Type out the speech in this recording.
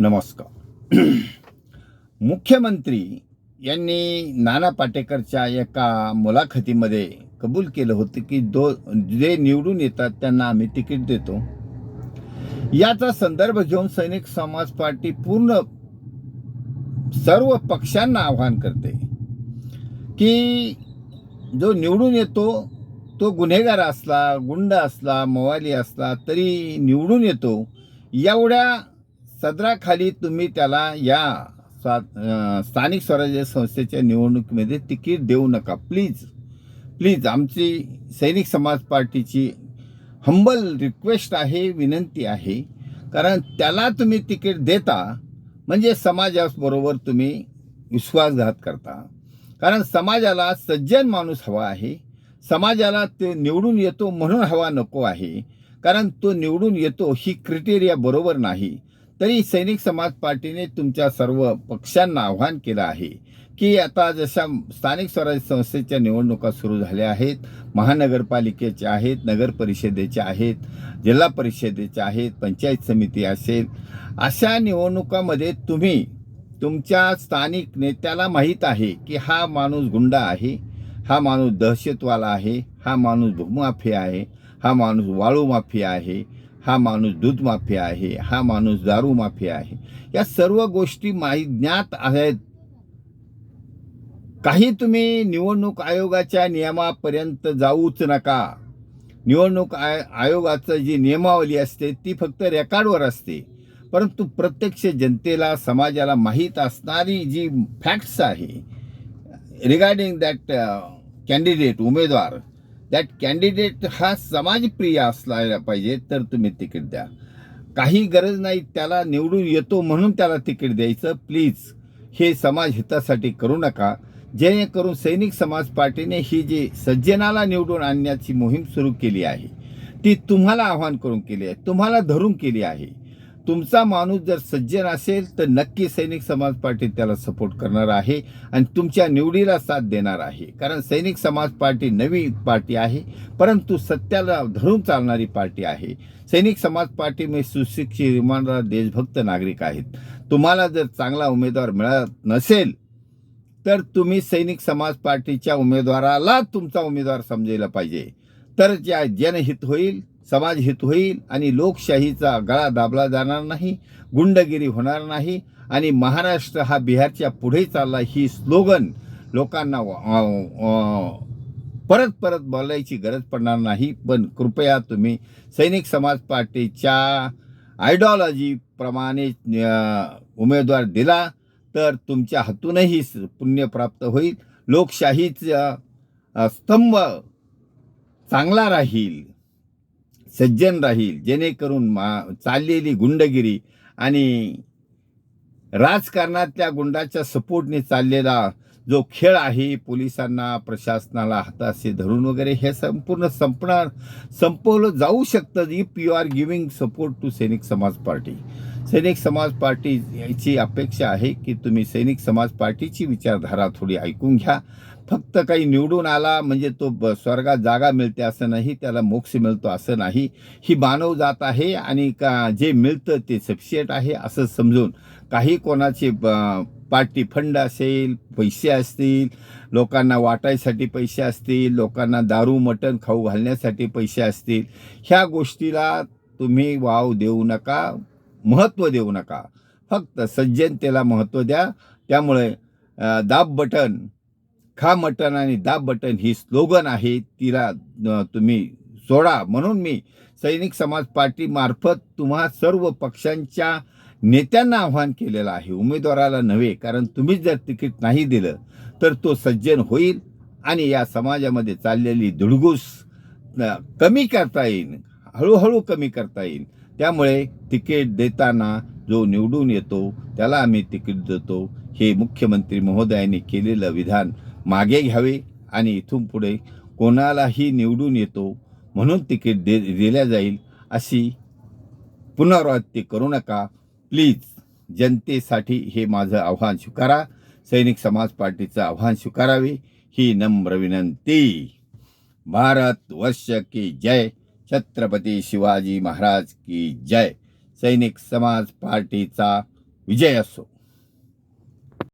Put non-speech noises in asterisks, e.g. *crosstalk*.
नमस्कार. *clears throat* मुख्यमंत्री यांनी नाना पाटेकरच्या एका मुलाखतीमध्ये कबूल केलं होतं की दो जे निवडून येतात त्यांना आम्ही तिकीट देतो. याचा संदर्भ घेऊन सैनिक समाज पार्टी पूर्ण सर्व पक्षांना आव्हान करते की जो निवडून येतो तो गुन्हेगार असला गुंड असला मवाली असला तरी निवडून येतो एवढ्या सदराखाली तुम्ही त्याला या स्वा स्थानिक स्वराज्य संस्थेच्या निवडणुकीमध्ये तिकीट देऊ नका. प्लीज प्लीज आमची सैनिक समाज पार्टीची हंबल रिक्वेस्ट आहे विनंती आहे. कारण त्याला तुम्ही तिकीट देता म्हणजे समाजाबरोबर तुम्ही विश्वासघात करता. कारण समाजाला सज्जन माणूस हवा आहे. समाजाला ते निवडून येतो म्हणून हवा नको आहे. कारण तो निवडून येतो ही क्रिटेरिया बरोबर नाही. तरी सैनिक समाज पार्टीने तुमच्या सर्व पक्षांना आव्हान केलं आहे की आता जशा स्थानिक स्वराज्य संस्थेच्या निवडणुका सुरू झाल्या आहेत महानगरपालिकेच्या आहेत नगर परिषदेच्या आहेत जिल्हा परिषदेच्या आहेत पंचायत समिती असेल अशा निवडणुकामध्ये तुम्ही तुमच्या स्थानिक नेत्याला माहीत आहे की हा माणूस गुंड आहे हा माणूस दहशतवाला आहे हा माणूस भूमाफिया आहे हा माणूस वाळू माफिया आहे हा माणूस दूध माफिया आहे हा माणूस दारू माफिया आहे. या सर्व गोष्टी माहीत ज्ञात आहेत. काही तुम्ही निवडणूक आयोगाच्या नियमापर्यंत जाऊच नका. निवडणूक आय आयोगाचं जी नियमावली असते ती फक्त रेकॉर्डवर असते. परंतु प्रत्यक्ष जनतेला समाजाला माहीत असणारी जी फॅक्ट्स आहे रिगार्डिंग दॅट कॅन्डिडेट उमेदवार दॅट कॅन्डिडेट हा समाजप्रिय असला पाहिजे तर तुम्ही तिकीट द्या. काही गरज नाही त्याला निवडून येतो म्हणून त्याला तिकीट द्यायचं. प्लीज हे समाज हितासाठी करू नका. जेणेकरून सैनिक समाज पार्टीने ही जी सज्जनाला निवडून आणण्याची मोहीम सुरू केली आहे ती तुम्हाला आव्हान करून केली आहे तुम्हाला धरून केली आहे. तुमचा माणूस जर सज्जन असेल तर नक्की सैनिक समाज पार्टी त्याला सपोर्ट करणार आहे आणि तुमच्या निवडीला साथ देणार आहे. कारण सैनिक समाज पार्टी नवी पार्टी आहे परंतु सत्याला धरून चालणारी पार्टी आहे. सैनिक समाज पार्टी मी सुशिक्षित इमानदार देशभक्त नागरिक आहेत. तुम्हाला जर चांगला उमेदवार मिळत नसेल तर तुम्ही सैनिक समाज पार्टीच्या उमेदवाराला तुमचा उमेदवार समजायला पाहिजे. तर ज्या जनहित होईल समाजहित होईल आणि लोकशाहीचा गळा दाबला जाणार नाही गुंडगिरी होणार नाही आणि महाराष्ट्र हा बिहारच्या पुढे चालला ही स्लोगन लोकांना परत परत बोलायची गरज पडणार नाही. पण कृपया तुम्ही सैनिक समाज पार्टीच्या आयडिओलॉजीप्रमाणे उमेदवार दिला तर तुमच्या हातूनही स- पुण्य प्राप्त होईल. लोकशाहीचा स्तंभ चांगला राहील. सज्जन राहील जेणेकरून मा चाललेली गुंडगिरी आणि राजकारणातल्या गुंडाच्या सपोर्टने चाललेला जो खेळ आहे पोलिसांना प्रशासनाला हाताशी धरून वगैरे हे संपूर्ण संपणार संपवलं जाऊ शकतं. If you are giving support to Sainik Samaj party सैनिक समाज पार्टी याची अपेक्षा आहे की तुम्ही सैनिक समाज पार्टीची विचारधारा थोडी ऐकून घ्या. फक्त काही निवडून आला म्हणजे तो ब- स्वर्गात जागा मिळते असं नाही त्याला मोक्ष मिळतो असं नाही. ही मानव जात आहे आणि का जे मिळतं ते सफिशियंट आहे असं समजून काही कोणाचे ब- पार्टी फंड असेल पैसे असतील लोकांना वाटायसाठी पैसे असतील लोकांना दारू मटण खाऊ घालण्यासाठी पैसे असतील ह्या गोष्टीला तुम्ही वाव देऊ नका महत्त्व देऊ नका. फक्त सज्जनतेला महत्त्व द्या. त्यामुळे दाब बटन खा मटन आणि दाब बटन ही स्लोगन आहे. तिला तुम्ही सोडा. म्हणून मी सैनिक समाज पार्टीमार्फत तुम्हा सर्व पक्षांच्या नेत्यांना आव्हान केलेलं आहे. उमेदवाराला नव्हे कारण तुम्हीच जर तिकीट नाही दिलं तर तो सज्जन होईल आणि या समाजामध्ये चाललेली धुडगूस कमी करता येईल. हळूहळू कमी करता येईल. त्यामुळे तिकीट देताना जो निवडून येतो त्याला आम्ही तिकीट देतो. हे मुख्यमंत्री महोदयाने केलेलं विधान मागे घ्यावे आणि इथून पुढे कोणालाही निवडून येतो म्हणून तिकीट दे दिल्या जाईल अशी पुनरावृत्ती करू नका. प्लीज जनतेसाठी हे माझं आव्हान स्वीकारा. सैनिक समाज पार्टीचं आव्हान स्वीकारावे. ही नम्र विनंती. भारत वर्ष की जय. छत्रपती शिवाजी महाराज की जय. सैनिक समाज पार्टीचा विजय असो.